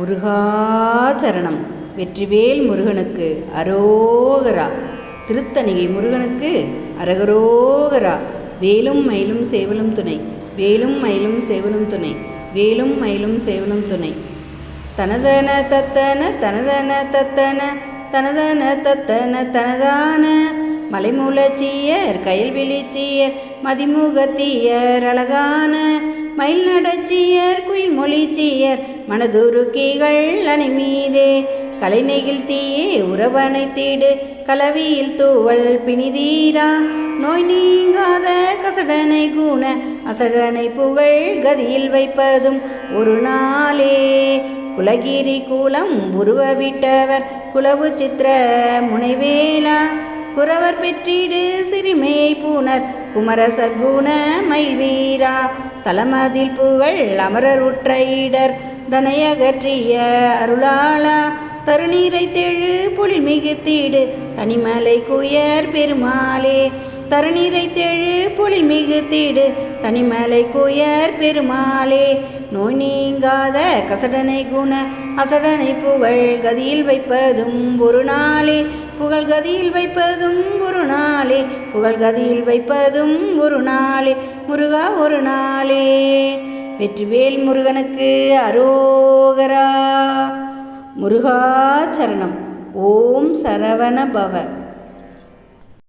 முருகாச்சரணம் வெற்றிவேல் முருகனுக்கு அரோகரா. திருத்தணிகை முருகனுக்கு அரகரோகரா. வேலும் மயிலும் சேவலும் துணை. வேலும் மயிலும் சேவலும் துணை. வேலும் மயிலும் சேவலும் துணை. தனதன தத்தன தனதன தத்தன தனதன தத்தன தனதான. மலைமூலச்சியர் கயல்விழிச்சியர் மதிமுகத்தியர் அழகான. மயில் நடச்சியர் குயில் மொழிச்சியர் மனதுருக்கிகள் அணிமீதே. கலை நெகிழ்த்தியே உறவனை தீடு கலவியில் தூவல் பிணிதீரா. நோய் நீங்காத கசடனை குண அசடனை புகழ் கதியில் வைப்பதும் ஒரு நாளே. குலகிரி கூலம் உருவ விட்டவர் குலவு சித்திர முனைவேலா. குறவர் பெற்றிடு சிறுமையை பூனர் குமர சர்க்குண மயில் வீரா தலமதில் புகழ் அமரர் உற்ற இடர் தனையகற்றிய அருளாளா தருநீரை தெழு பொழில் மிகுத்தீடு தனிமலை குயர் பெருமாளே. தருநீரை தெழு பொழில் மிகுத்தீடு தனிமலை குயர் பெருமாளே. நோய் நீங்காத கசடனை குண அசடனை புகழ் கதியில் வைப்பதும் ஒரு நாளே. புகழ் கதியில் வைப்பதும் ஒரு நாளே. புகழ் கதியில் வைப்பதும் ஒரு நாளே. முருகா ஒரு நாளே. வெற்றிவேல் முருகனுக்கு அரோகரா. முருகாச்சரணம் ஓம் சரவண பவ.